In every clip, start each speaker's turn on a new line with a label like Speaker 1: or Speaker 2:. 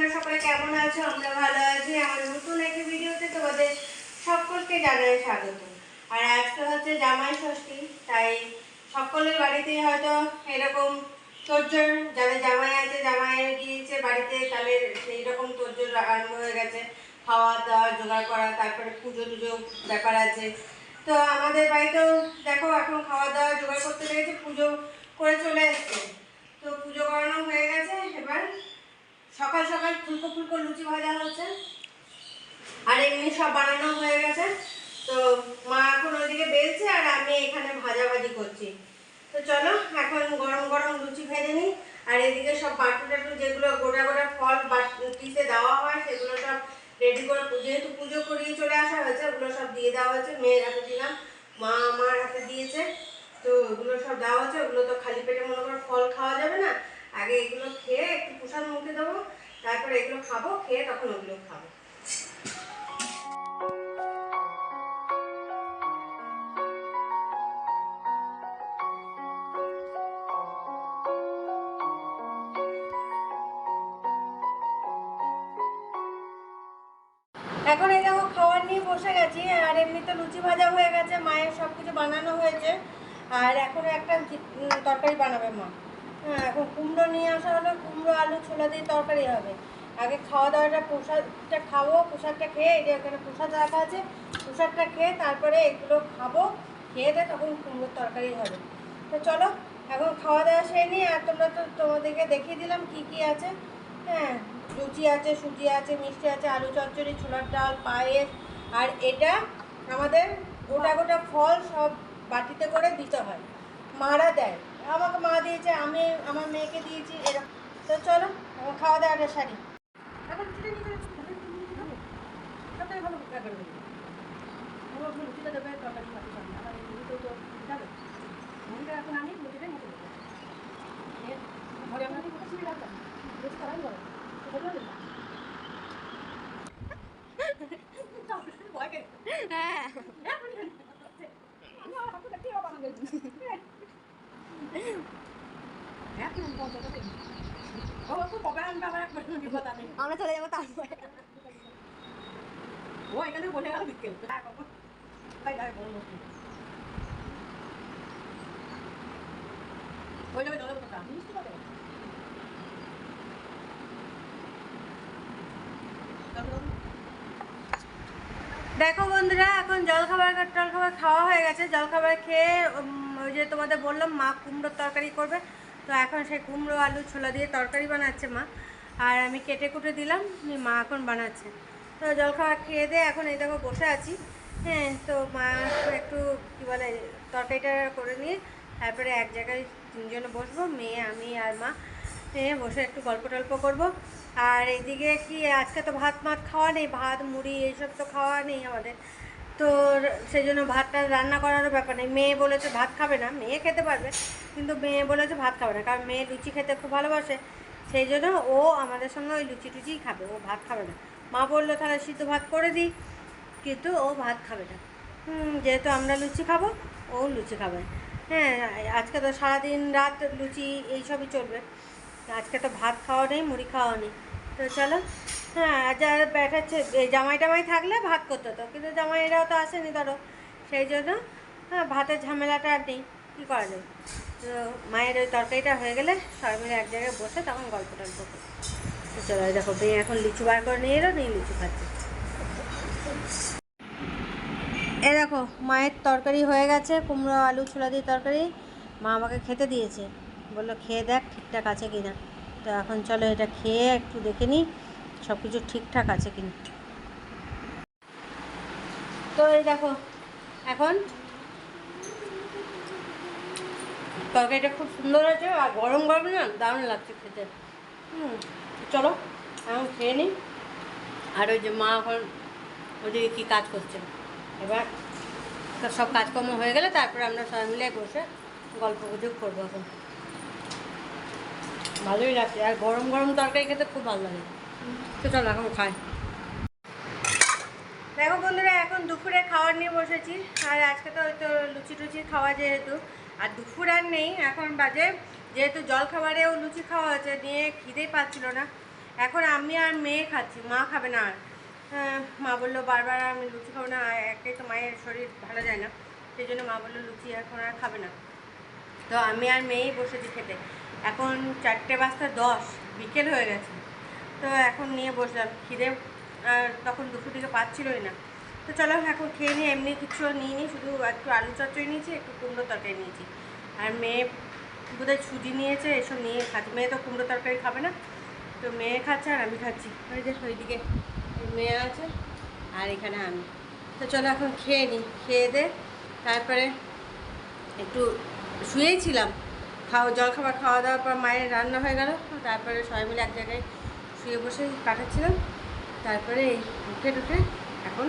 Speaker 1: তোমরা সকলে কেমন আছো? আমরা ভালো আছি। আমার নতুন একটি ভিডিওতে তোমাদের সকলকে জানাই স্বাগত। আর আজকে হচ্ছে জামাই ষষ্ঠী, তাই সকলের বাড়িতেই হয়তো এরকম তোরজোর যাদের জামাই আছে জামাই গিয়েছে বাড়িতে, তাদের সেই রকম তোরজোর আরম্ভ হয়ে গেছে। খাওয়া দাওয়া জোগাড় করা, তারপরে পুজো টুজো ব্যাপার আছে। তো আমাদের বাড়িতেও দেখো, এখন খাওয়া দাওয়া জোগাড় করতে লেগেছে পুজো করে চলে এসছে। তো পুজো করানো হয়ে গেছে, এবার সকাল সকাল ফুলকো ফুলকো লুচি ভাজা হচ্ছে। আর এমনি সব বানানো হয়ে গেছে। তো মা এখন ওইদিকে বেলছে আর আমি এখানে ভাজাভাজি করছি। তো চলো, এখন গরম গরম লুচি ভেজে নিই। আর এদিকে সব বাটু টাটু যেগুলো গোটা গোটা ফল পিসে দেওয়া হয়, সেগুলো সব রেডি করে যেহেতু পুজো করিয়ে চলে আসা হয়েছে, ওগুলো সব দিয়ে দেওয়া হয়েছে। মেয়ের হাতে দিলাম, মা আমার হাতে দিয়েছে। তো ওগুলো সব দেওয়া হয়েছে, ওগুলো তো খালি পেটে মনে করো ফল খাওয়া যাবে। আগে এগুলো খেয়ে একটু প্রসাদ মুখে দেবো, তারপরে এগুলো খাব, খেয়ে তখন ওগুলো খাব। এখন এই দেখো খাবার নিয়ে বসে গেছি, আর এমনি তো লুচি ভাজা হয়ে গেছে, মায়ের সব কিছু বানানো হয়েছে, আর এখন একটা তরকারি বানাবে মা। হ্যাঁ এখন কুমড়ো নিয়ে আসা হলো কুমড়ো, আলু, ছোলা দিয়ে তরকারি হবে। আগে খাওয়া দাওয়াটা প্রসাদটা খাব, প্রসাদটা খেয়ে যে এখানে প্রসাদ রাখা আছে, প্রসাদটা খেয়ে তারপরে এগুলো খাব, খেয়ে দিয়ে তখন কুমড়োর তরকারি হবে। তো চলো, এখন খাওয়া দাওয়া সেরে নিই আর তোমরা তো তোমাদেরকে দেখিয়ে দিলাম কি কি আছে। হ্যাঁ লুচি আছে, সুজি আছে, মিষ্টি আছে, আলু চচ্চড়ি, ছোলার ডাল, পায়েস, আর এটা আমাদের গোটা গোটা ফল সব বাটিতে করে দিতে হয়। মারা দেয়। আমাকে মা দিয়েছে, আমি আমার মেয়েকে দিয়েছি এরকম তো চলো খাওয়া দাওয়াটা সারি। এখন লুচিটা নিয়ে যাবে, সবটাই ভালো ব্যাপার হয়ে যাবে। ও এখন লুচিটা দেবে, তরকারি খাবে সঙ্গে। আবার এই লুচিটাও তো যাবে। মুড়িটা এখন আনি, লুচিটা নিতে দেবো। নিয়ে ঘরে আমরা দিয়ে বসে রাখলাম। লুচি করাই বলে। তো বলল যে, ভয় পেয়ে।
Speaker 2: হ্যাঁ
Speaker 1: না, আমি তো কেউ বানাবে না। এখন পৌঁছাতে দেরি। ও তো কবে আনবে আবার একবার বিপদ আনে।
Speaker 2: আমরা চলে যাব তারপরে
Speaker 1: ও এখানে বলে গেল বিকেল। হ্যাঁ ওই যাবে জলের কথা। দেখো বন্ধুরা এখন জলখাবার টলখাবার খাওয়া হয়ে গেছে। জলখাবার খেয়ে ওই যে তোমাদের বললাম মা কুমড়োর তরকারি করবে। তো এখন সে কুমড়ো, আলু, ছোলা দিয়ে তরকারি বানাচ্ছে মা। আর আমি কেটে কুটে দিলাম মা এখন বানাচ্ছে। তো জলখাবার খেয়ে দিয়ে এখন এই দেখো বসে আছি। হ্যাঁ তো মা একটু কী বলে, তরকারিটা করে নিয়ে তারপরে এক জায়গায় তিনজনে বসবো, মেয়ে, আমি আর মা। হ্যাঁ বসে একটু গল্প টল্প করব। আর এইদিকে কি, আজকে তো ভাত মাত খাওয়া নেই, ভাত, মুড়ি, এইসব তো খাওয়া নেই আমাদের। তো সেই জন্য ভাতটা রান্না করারও ব্যাপার নেই। মেয়ে বলেছে ভাত খাবে না, মেয়ে খেতে পারবে, কিন্তু মেয়ে বলেছে ভাত খাবে না, কারণ মেয়ে লুচি খেতে খুব ভালোবাসে। সেই জন্য ও আমাদের সঙ্গে ওই লুচি টুচিই খাবে, ও ভাত খাবে না। মা বলল, তাহলে সিদ্ধ ভাত করে দিই। কিন্তু ও ভাত খাবে না। যেহেতু আমরা লুচি খাব, ও লুচি খাবে। হ্যাঁ আজকে তো সারাদিন রাত লুচি এইসবই চলবে। আজকে তো ভাত খাওয়া নেই, মুড়ি খাওয়া নেই। তো চলো হ্যাঁ যারা এই জামাই টামাই থাকলে ভাত করতে হতো, কিন্তু জামাইরাও তো আসেনি ধরো, সেই জন্য হ্যাঁ ভাতের ঝামেলাটা আর নেই, কী করা যায়? তো মায়ের ওই তরকারিটা হয়ে গেলে সবাই মিলে এক জায়গায় বসে তখন গল্প টল্প করি। চলো দেখো, মেয়ে এখন লিচু বার করে নিয়ে এলো, নিয়ে লিচু খাচ্ছে। এ দেখো, মায়ের তরকারি হয়ে গেছে, কুমড়ো, আলু, ছোলা দিয়ে তরকারি, মা আমাকে খেতে দিয়েছে। বলল, খেয়ে দেখ ঠিকঠাক আছে কি না তো এখন চলো, এটা খেয়ে একটু দেখে নিই সব কিছু ঠিকঠাক আছে কি না তো এই দেখো, এখন তরকারিটা খুব সুন্দর আছে আর গরম গরম না দারুণ লাগছে খেতে। চলো, এখন খেয়ে নিই আর ওই যে মা এখন ওদিকে কী কাজ করছে? এবার সব কাজকর্ম হয়ে গেলে তারপরে আমরা সবাই মিলে বসে গল্প গুজব করব এখন। ভালোই লাগছে, আর গরম গরম তরকারি খেতে খুব ভালো লাগে। তো চলো এখন খাই দেখো বন্ধুরা, এখন দুপুরে খাবার নিয়ে বসেছি। আর আজকে তো তো লুচি টুচি খাওয়া যেহেতু, আর দুপুর আর নেই। এখন বাজে, যেহেতু জলখাবারেও লুচি খাওয়া হয়েছে নিয়ে খিদেই পাচ্ছিল না। এখন আমি আর মেয়ে খাচ্ছি, মা খাবে না আর। মা বলল, বারবার আমি লুচি খাব না একটাই তো মায়ের শরীর ভালো যায় না। সেই জন্য মা বলল, লুচি এখন আর খাবে না। তো আমি আর মেয়েই বসেছি খেতে। এখন চারটে বাজতে দশ, বিকেল হয়ে গেছে। তো এখন নিয়ে বসলাম, খিদে, আর তখন দুপুর দিকে পাচ্ছিলই না। তো চলো এখন খেয়ে নিই এমনি কিছু নিয়ে নিই, শুধু একটু আলু চচ্চড়ি নিয়েছি, একটু কুমড়ো তরকারি নিয়েছি। আর মেয়ে বোধহয় সুজি নিয়েছে, এসব নিয়ে খাচ্ছে। মেয়ে তো কুমড়ো তরকারি খাবে না, তো মেয়ে খাচ্ছে আর আমি খাচ্ছি। ওই যে ওইদিকে মেয়ে আছে, আর এখানে আমি। তো চলো এখন খেয়ে নিই, খেয়ে দে, তারপরে একটু শুয়েই ছিলাম। খাওয়া জল খাবার খাওয়া দাওয়ার পর মায়ের রান্না হয়ে গেল, তারপরে সবাই মিলে এক জায়গায় শুয়ে বসে কাটাচ্ছিলাম। তারপরে এই উঠে টুঠে এখন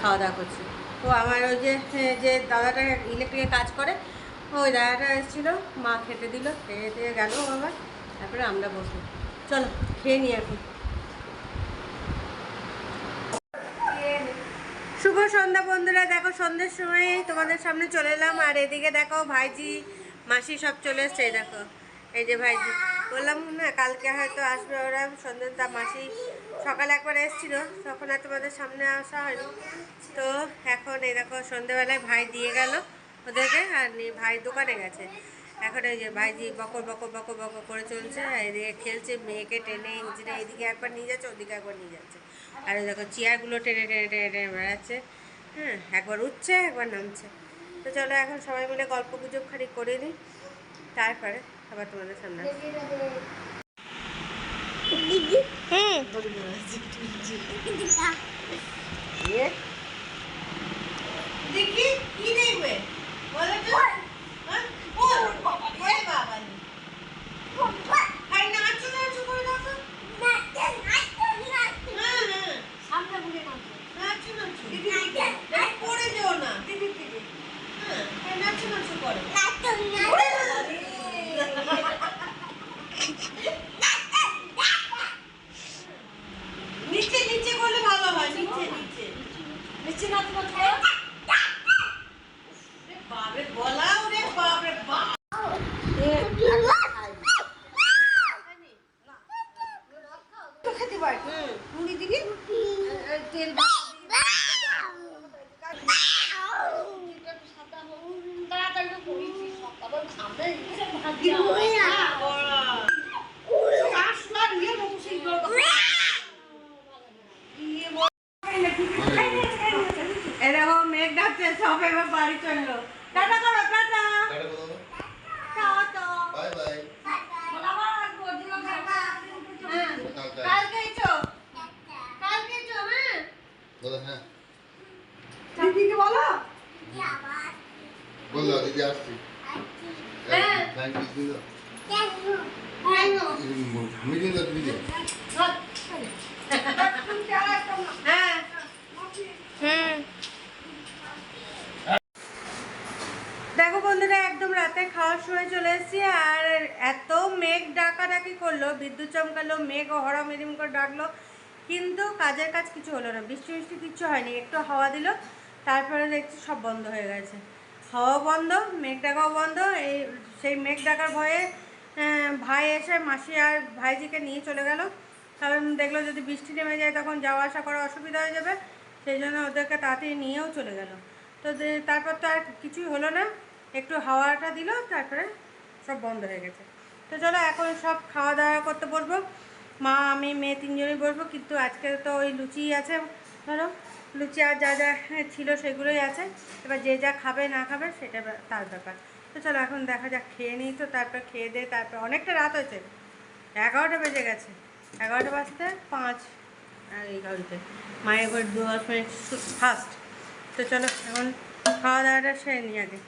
Speaker 1: খাওয়া দাওয়া করছি। তো আমার ওই যে যে দাদাটা ইলেকট্রিকে কাজ করে, ওই দাদাটা এসেছিল, মা খেতে দিল, খেয়ে দিয়ে গেল আবার। তারপরে আমরা বসবো। চলো, খেয়ে নিই এখন। শুভ সন্ধ্যা বন্ধুরা, দেখো সন্ধ্যের সময় তোমাদের সামনে চলে এলাম। আর এদিকে দেখো ভাইজি, মাসি সব চলে এসছে দেখো। এই যে ভাইজি। বললাম, না, কালকে হয়তো আসবে ওরা, সন্ধ্যা মাসি সকালে একবার এসেছিল, তখন আর তোমাদের সামনে আসা হয়নি। তো এখন এই দেখো, সন্ধ্যেবেলায় ভাই দিয়ে গেল ওদেরকে, আর ভাই দোকানে গেছে। এখন এই যে ভাইজি বকর বকর বকর বকর করে চলছে এদিকে খেলছে, মেয়েকে টেনে ইঞ্জিনে এদিকে একবার নিয়ে যাচ্ছে, ওদিকে একবার নিয়ে যাচ্ছে। আর ওই দেখো, চেয়ারগুলো টেনে টেনে টেনে টেনে বেড়াচ্ছে। হ্যাঁ একবার উঠছে, একবার নামছে। তো চলো, এখন সবাই মিলে গল্প গুজব খালি করে নিই তারপরে আবার তোমাদের সামনে হ্যাঁ নিচে না তোমার বাপরে বলা ওরে বাপরে বাপ। তো খেতে পারি। মুড়ি দিবি? তেল এরকম মেঘ ডাকছে সব এবার বাড়ি চলল টাটা করো টাটা টাটা
Speaker 2: বাই বাই
Speaker 1: হ্যাঁ, কালকে এসো কালকে এসো হ্যাঁ
Speaker 2: দাদা হ্যাঁ
Speaker 1: দিদিকে বলো
Speaker 2: বলল দিদি আসছি
Speaker 1: হ্যাঁ।
Speaker 2: থ্যাংক ইউ দিদি
Speaker 1: হ্যাঁ দেখো বন্ধুরা, একদম রাতে খাওয়ার সময় চলে এসেছি আর এত মেঘ ডাকাডাকি করল, বিদ্যুৎ চমকালো, মেঘ হরা মেরিম করে ডাকলো। কিন্তু কাজের কাজ কিছু হলো না, বৃষ্টি বৃষ্টি কিচ্ছু হয়নি, একটু হাওয়া দিল, তারপরে দেখছি সব বন্ধ হয়ে গেছে। হাওয়া বন্ধ, মেঘ ডাকাও বন্ধ, এই সেই মেঘ ডাকার ভয়ে ভাই এসে মাসি আর ভাইজিকে নিয়ে চলে গেল। কারণ দেখল যদি বৃষ্টি নেমে যায় তখন যাওয়া আসা করা অসুবিধা হয়ে যাবে, সেই জন্য ওদেরকে তাড়াতাড়ি নিয়েও চলে গেল। তো তারপর তো আর কিছুই হলো না, একটু হাওয়াটা দিল, তারপরে সব বন্ধ হয়ে গেছে। তো চলো এখন সব খাওয়া দাওয়া করতে বসবো। মা, আমি, মেয়ে তিনজনই বসবো, কিন্তু আজকে তো ওই লুচি আছে। ধরো, লুচি আর যা যা ছিল সেগুলোই আছে। এবার যে যা খাবে না খাবে সেটা তার ব্যাপার। তো চলো এখন দেখা যাক, খেয়ে নিই তো, তারপর খেয়ে দে তারপর অনেকটা রাত হয়েছে। এগারোটা বেজে গেছে। এগারোটা বাজতে পাঁচ এই ঘড়িতে মায়ের ঘর দু দশ মিনিট ফার্স্ট তো চলো এখন খাওয়া দাওয়াটা সেরে নিই আগে।